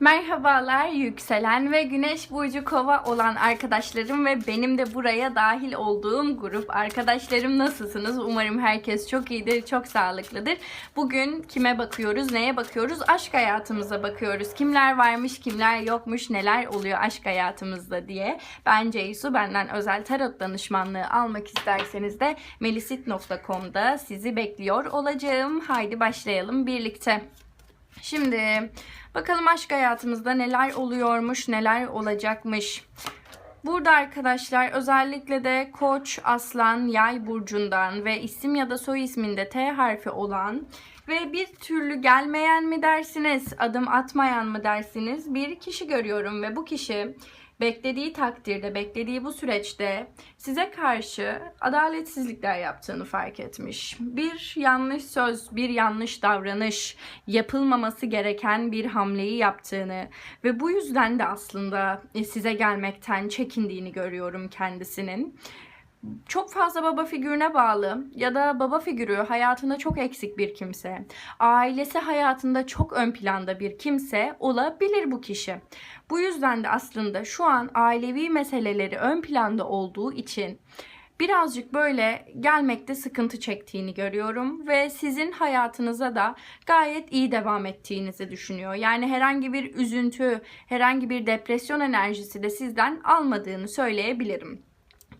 Merhabalar yükselen ve güneş burcu kova olan arkadaşlarım ve benim de buraya dahil olduğum grup arkadaşlarım nasılsınız? Umarım herkes çok iyidir, çok sağlıklıdır. Bugün kime bakıyoruz, neye bakıyoruz? Aşk hayatımıza bakıyoruz. Kimler varmış, kimler yokmuş, neler oluyor aşk hayatımızda diye. Ben Ceysu, benden özel tarot danışmanlığı almak isterseniz de melisit.com'da sizi bekliyor olacağım. Haydi başlayalım birlikte. Şimdi bakalım aşk hayatımızda neler oluyormuş, neler olacakmış. Burada arkadaşlar özellikle de Koç, Aslan, Yay burcundan ve isim ya da soy isminde T harfi olan ve bir türlü gelmeyen mi dersiniz, adım atmayan mı dersiniz bir kişi görüyorum ve bu kişi beklediği takdirde, beklediği bu süreçte size karşı adaletsizlikler yaptığını fark etmiş. Bir yanlış söz, bir yanlış davranış, yapılmaması gereken bir hamleyi yaptığını ve bu yüzden de aslında size gelmekten çekindiğini görüyorum kendisinin çok fazla baba figürüne bağlı ya da baba figürü hayatında çok eksik bir kimse, ailesi hayatında çok ön planda bir kimse olabilir bu kişi. Bu yüzden de aslında şu an ailevi meseleleri ön planda olduğu için birazcık böyle gelmekte sıkıntı çektiğini görüyorum ve sizin hayatınıza da gayet iyi devam ettiğinizi düşünüyor. Yani herhangi bir üzüntü, herhangi bir depresyon enerjisi de sizden almadığını söyleyebilirim.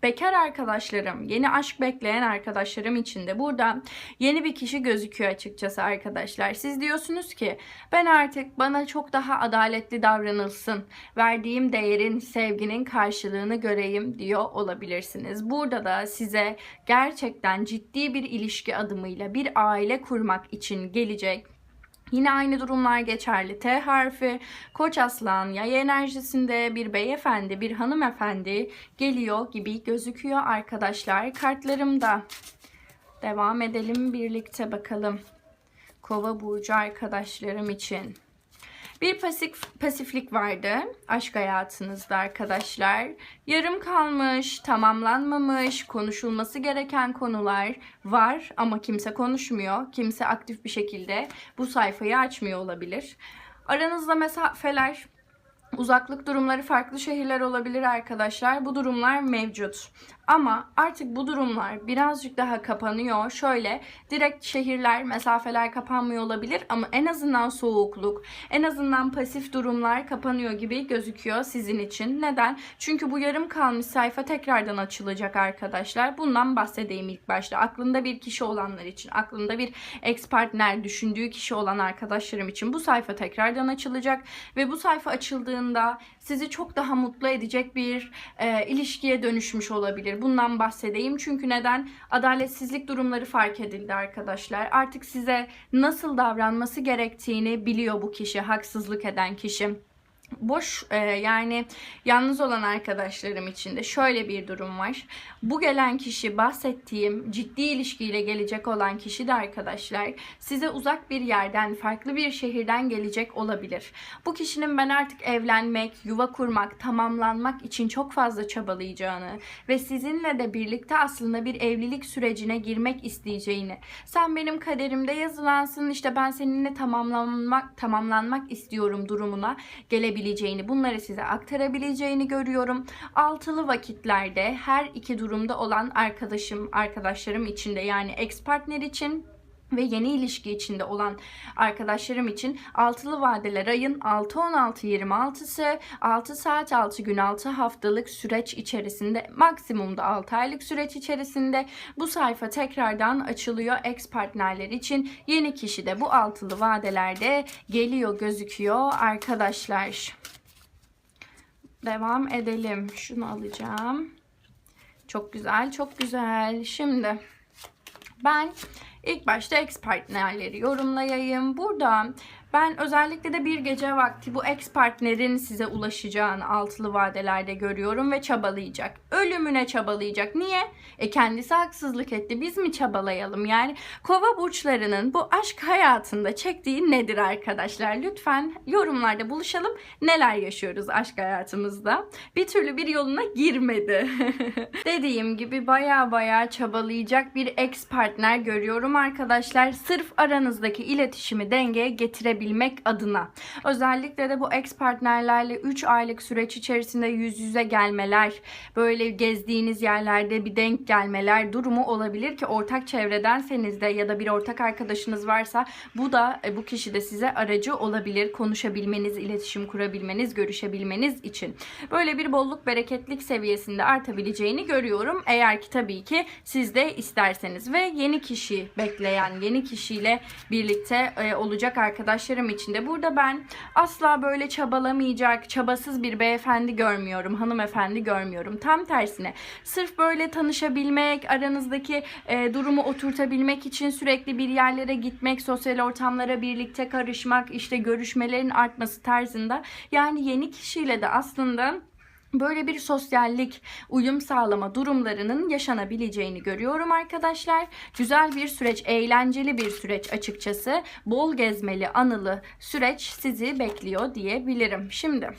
Bekar arkadaşlarım, yeni aşk bekleyen arkadaşlarım için de burada yeni bir kişi gözüküyor açıkçası arkadaşlar. Siz diyorsunuz ki ben artık bana çok daha adaletli davranılsın, verdiğim değerin, sevginin karşılığını göreyim diyor olabilirsiniz. Burada da size gerçekten ciddi bir ilişki adımıyla bir aile kurmak için gelecek Yine aynı durumlar geçerli. T harfi koç aslan yay enerjisinde bir beyefendi bir hanımefendi geliyor gibi gözüküyor arkadaşlar. Kartlarımda devam edelim birlikte bakalım. Kova burcu arkadaşlarım için. Bir pasif, pasiflik vardı aşk hayatınızda arkadaşlar. Yarım kalmış, tamamlanmamış, konuşulması gereken konular var ama kimse konuşmuyor. Kimse aktif bir şekilde bu sayfayı açmıyor olabilir. Aranızda mesafeler, uzaklık durumları farklı şehirler olabilir arkadaşlar. Bu durumlar mevcut. Ama artık bu durumlar birazcık daha kapanıyor. Şöyle direkt şehirler, mesafeler kapanmıyor olabilir ama en azından soğukluk, en azından pasif durumlar kapanıyor gibi gözüküyor sizin için. Neden? Çünkü bu yarım kalmış sayfa tekrardan açılacak arkadaşlar. Bundan bahsedeyim ilk başta. Aklında bir kişi olanlar için, aklında bir ex partner düşündüğü kişi olan arkadaşlarım için bu sayfa tekrardan açılacak ve bu sayfa açıldığında sizi çok daha mutlu edecek bir e, ilişkiye dönüşmüş olabilir. Bundan bahsedeyim. Çünkü neden? Adaletsizlik durumları fark edildi arkadaşlar. Artık size nasıl davranması gerektiğini biliyor bu kişi, haksızlık eden kişi boş e, yani yalnız olan arkadaşlarım için de şöyle bir durum var. Bu gelen kişi bahsettiğim ciddi ilişkiyle gelecek olan kişi de arkadaşlar size uzak bir yerden farklı bir şehirden gelecek olabilir. Bu kişinin ben artık evlenmek, yuva kurmak, tamamlanmak için çok fazla çabalayacağını ve sizinle de birlikte aslında bir evlilik sürecine girmek isteyeceğini. Sen benim kaderimde yazılansın işte ben seninle tamamlanmak tamamlanmak istiyorum durumuna gelebilir yapabileceğini, bunları size aktarabileceğini görüyorum. Altılı vakitlerde her iki durumda olan arkadaşım, arkadaşlarım içinde yani ex partner için ve yeni ilişki içinde olan arkadaşlarım için altılı vadeler ayın 6-16-26'sı 6 saat 6 gün 6 haftalık süreç içerisinde maksimumda 6 aylık süreç içerisinde bu sayfa tekrardan açılıyor ex partnerler için yeni kişi de bu altılı vadelerde geliyor gözüküyor arkadaşlar. Devam edelim. Şunu alacağım. Çok güzel, çok güzel. Şimdi ben İlk başta ex partnerleri yorumlayayım. Burada ben özellikle de bir gece vakti bu ex partnerin size ulaşacağını altılı vadelerde görüyorum ve çabalayacak. Ölümüne çabalayacak. Niye? E kendisi haksızlık etti. Biz mi çabalayalım? Yani kova burçlarının bu aşk hayatında çektiği nedir arkadaşlar? Lütfen yorumlarda buluşalım. Neler yaşıyoruz aşk hayatımızda? Bir türlü bir yoluna girmedi. Dediğim gibi baya baya çabalayacak bir ex partner görüyorum arkadaşlar. Sırf aranızdaki iletişimi dengeye getirebilmek görebilmek adına. Özellikle de bu ex partnerlerle 3 aylık süreç içerisinde yüz yüze gelmeler, böyle gezdiğiniz yerlerde bir denk gelmeler durumu olabilir ki ortak çevredenseniz de ya da bir ortak arkadaşınız varsa bu da e, bu kişi de size aracı olabilir. Konuşabilmeniz, iletişim kurabilmeniz, görüşebilmeniz için. Böyle bir bolluk bereketlik seviyesinde artabileceğini görüyorum. Eğer ki tabii ki siz de isterseniz ve yeni kişi bekleyen, yeni kişiyle birlikte e, olacak arkadaşlarım için de burada ben asla böyle çabalamayacak, çabasız bir beyefendi görmüyorum, hanımefendi görmüyorum. Tam tersine sırf böyle tanışabilmek, aranızdaki e, durumu oturtabilmek için sürekli bir yerlere gitmek, sosyal ortamlara birlikte karışmak, işte görüşmelerin artması tarzında. Yani yeni kişiyle de aslında böyle bir sosyallik, uyum sağlama durumlarının yaşanabileceğini görüyorum arkadaşlar. Güzel bir süreç, eğlenceli bir süreç açıkçası. Bol gezmeli, anılı süreç sizi bekliyor diyebilirim. Şimdi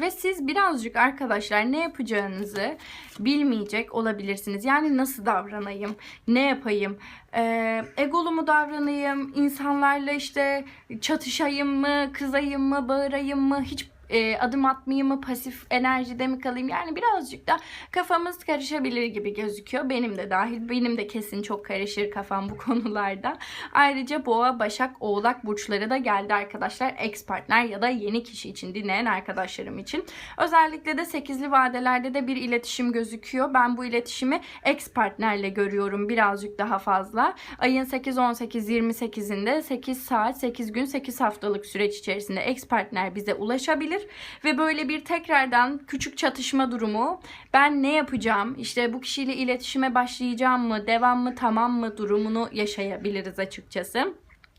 ve siz birazcık arkadaşlar ne yapacağınızı bilmeyecek olabilirsiniz. Yani nasıl davranayım, ne yapayım, ee, egolu mu davranayım, insanlarla işte çatışayım mı, kızayım mı, bağırayım mı, hiç e, adım atmayayım mı, pasif enerjide mi kalayım? Yani birazcık da kafamız karışabilir gibi gözüküyor. Benim de dahil. Benim de kesin çok karışır kafam bu konularda. Ayrıca boğa, başak, oğlak burçları da geldi arkadaşlar. Ex partner ya da yeni kişi için dinleyen arkadaşlarım için. Özellikle de 8'li vadelerde de bir iletişim gözüküyor. Ben bu iletişimi ex partnerle görüyorum birazcık daha fazla. Ayın 8, 18, 28'inde 8 saat, 8 gün, 8 haftalık süreç içerisinde ex partner bize ulaşabilir ve böyle bir tekrardan küçük çatışma durumu. Ben ne yapacağım? İşte bu kişiyle iletişime başlayacağım mı? Devam mı? Tamam mı? Durumunu yaşayabiliriz açıkçası.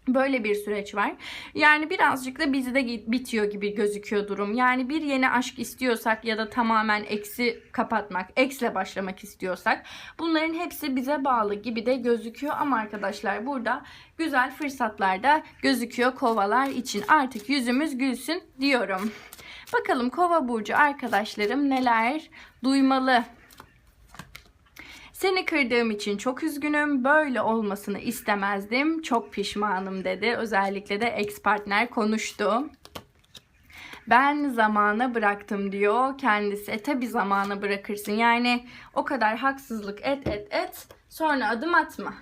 Böyle bir süreç var. Yani birazcık da bizde bitiyor gibi gözüküyor durum. Yani bir yeni aşk istiyorsak ya da tamamen eksi kapatmak, eksle başlamak istiyorsak bunların hepsi bize bağlı gibi de gözüküyor. Ama arkadaşlar burada güzel fırsatlar da gözüküyor kovalar için. Artık yüzümüz gülsün diyorum. Bakalım kova burcu arkadaşlarım neler duymalı seni kırdığım için çok üzgünüm. Böyle olmasını istemezdim. Çok pişmanım dedi. Özellikle de ex partner konuştu. Ben zamana bıraktım diyor kendisi. E tabi zamana bırakırsın. Yani o kadar haksızlık et et et. Sonra adım atma.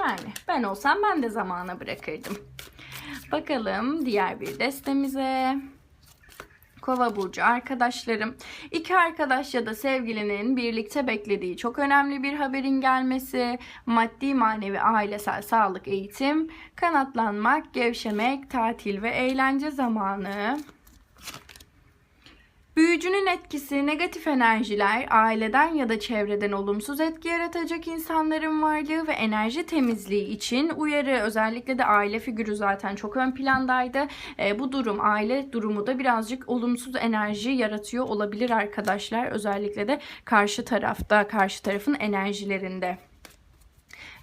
Yani ben olsam ben de zamana bırakırdım. Bakalım diğer bir destemize. Kova burcu arkadaşlarım. İki arkadaş ya da sevgilinin birlikte beklediği çok önemli bir haberin gelmesi, maddi manevi ailesel sağlık eğitim, kanatlanmak, gevşemek, tatil ve eğlence zamanı. Büyücünün etkisi negatif enerjiler, aileden ya da çevreden olumsuz etki yaratacak insanların varlığı ve enerji temizliği için uyarı. Özellikle de aile figürü zaten çok ön plandaydı. E, bu durum, aile durumu da birazcık olumsuz enerji yaratıyor olabilir arkadaşlar. Özellikle de karşı tarafta, karşı tarafın enerjilerinde.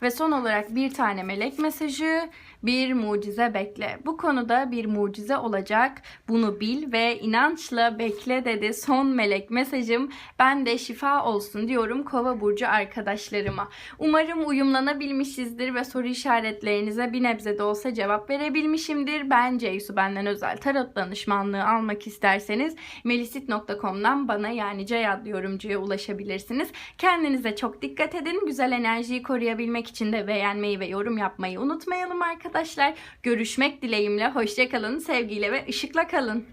Ve son olarak bir tane melek mesajı bir mucize bekle. Bu konuda bir mucize olacak. Bunu bil ve inançla bekle dedi son melek mesajım. Ben de şifa olsun diyorum Kova burcu arkadaşlarıma. Umarım uyumlanabilmişizdir ve soru işaretlerinize bir nebze de olsa cevap verebilmişimdir. Ben Ceysu benden özel tarot danışmanlığı almak isterseniz melisit.com'dan bana yani Cey adlı yorumcuya ulaşabilirsiniz. Kendinize çok dikkat edin. Güzel enerjiyi koruyabilmek için de beğenmeyi ve yorum yapmayı unutmayalım arkadaşlar arkadaşlar. Görüşmek dileğimle. Hoşçakalın. Sevgiyle ve ışıkla kalın.